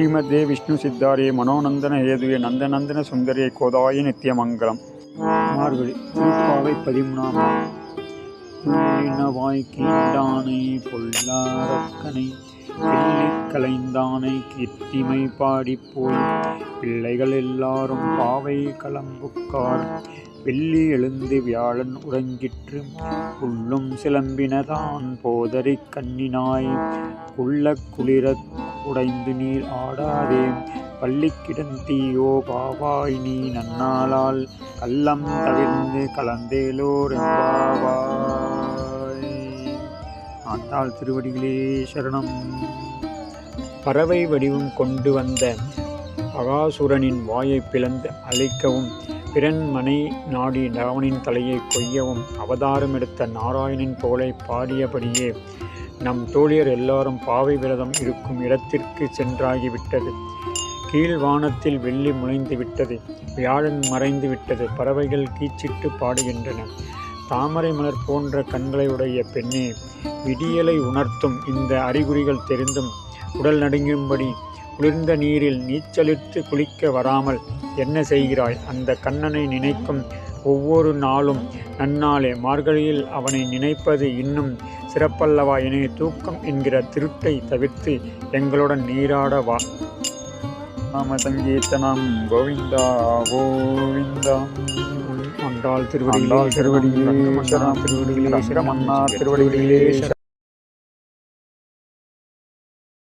ஸ்ரீமதே விஷ்ணு சித்தாரே மனோநந்தன ஏதுவே நந்தநந்தன சுந்தரே கோதாய நித்தியமங்கலம் மார்கழி திருப்பாவை பதிமூணாம் வாய்க்கீண்டானை பொல்லாரக்கனை கலைந்தானை கீர்த்திமை பாடிப்போய் பிள்ளைகள் எல்லாரும் பாவை கலம்புக்கார். வெள்ளி எழுந்து வியாழன் உறங்கிற்று. உள்ளும் சிலம்பினதான் போதறி கண்ணினாய். உள்ள குளிரத் உடைந்து நீர் ஆடாதே. பள்ளி கிடந்தீயோ பாவாய் நீ நன்னாளால் கள்ளம் தவிர்ந்து கலந்தேலோர் எம்பாவாய் ஆண்டாள் திருவடிகளே சரணம். பறவை வடிவம் கொண்டு வந்த அகாசுரனின் வாயை பிளந்து அழிக்கவும் பிறன் மனை நாடி ராவனின் தலையை கொய்யவும் அவதாரம் எடுத்த நாராயணன் தோலை பாடியபடியே நம் தோழியர் எல்லாரும் பாவை விரதம் இருக்கும் இடத்திற்கு சென்றாகிவிட்டது. கீழ் வானத்தில் வெள்ளி முளைந்து விட்டது வியாழன் மறைந்து விட்டது பறவைகள் கீச்சிட்டு பாடுகின்றன. தாமரை மலர் போன்ற கண்களை உடைய பெண்ணே விடியலை உணர்த்தும் இந்த அறிகுறிகள் தெரிந்தும் உடல் நடுங்கும்படி குளிர்ந்த நீரில் நீச்சலிட்டு குளிக்க வராமல் என்ன செய்கிறாய்? அந்த கண்ணனை நினைக்கும் ஒவ்வொரு நாளும் நன்னாளே. மார்கழியில் அவனை நினைப்பது இன்னும் சிறப்பல்லவா என தூக்கம் என்கிற திருட்டை தவிர்த்து எங்களுடன் நீராட வா. நாம சங்கீர்த்தனம் கோவிந்தா. கோவிந்தா ஆண்டாள் திருவடிகளே திருவடிகளே திருவடிகளே